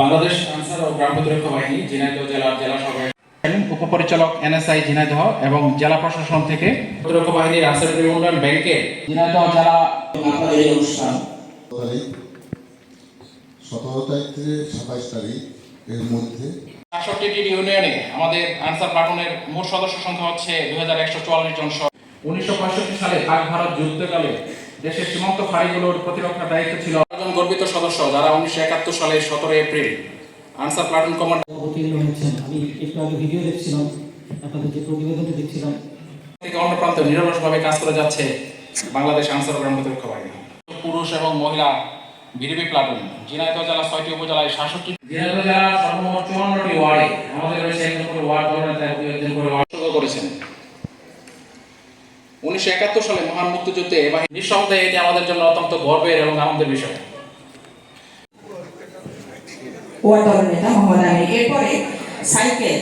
বাংলাদেশ আনসার ও গ্রাম প্রতিরক্ষা বাহিনী ঝিনাইদহ জেলার জেলা সভায় উপপরিচালক এনএসআই ঝিনাইদহ এবং জেলা প্রশাসন থেকে প্রতিরক্ষা বাহিনীর আনসার উন্নয়ন ব্যাংকে ঝিনাইদহ জেলা এই অনুষ্ঠান সতেরো তারিখ থেকে সাতাইশ তারিখ এর মধ্যে ইউনিয়নে আমাদের আনসার প্লাটুনের মোট সদস্য সংখ্যা হচ্ছে দুই হাজার একশো চুয়াল্লিশ জন উনিশশো পঁয়ষট্টি সালে পাক ভারত যুদ্ধকালে দেশের সীমান্ত ফাঁড়িগুলোর প্রতিরক্ষার দায়িত্ব ছিল গর্বিত সদস্য যারা উনিশশো একাত্তর সালে সতেরো এপ্রিল আনসার প্লাটুন কমান্ড অবতীর্ণ হয়েছেন। আমি একটু আগে ভিডিও দেখছিলাম আপনাদের যে প্রতিবেদনটি দেখছিলাম। থেকে অন্য প্রান্তে নিরলসভাবে কাজ করে যাচ্ছে বাংলাদেশ আনসার ও গ্রাম প্রতিরক্ষা বাহিনী। পুরুষ এবং মহিলা বিডিপি প্লাটুন ঝিনাইদহ জেলা ছয়টি উপজেলায় সাতষট্টি ঝিনাইদহ জেলার সর্বমোট চুয়ান্নটি ওয়ার্ডে আমাদের রয়েছে একজন করে ওয়ার্ড করে ওয়ার্ড। করেছেন। উনিশশো একাত্তর সালে মহান মুক্তিযুদ্ধে নিঃসন্দেহে এটি আমাদের জন্য অত্যন্ত গর্বের এবং আনন্দের বিষয়। ওয়াটার নেতা মোহাম্মদ আলী এরপরে সাইকেল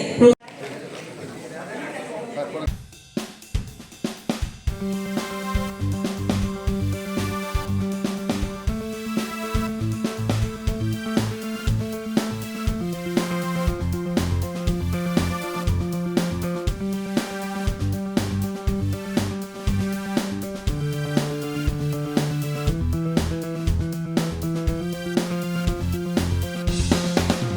Thank you.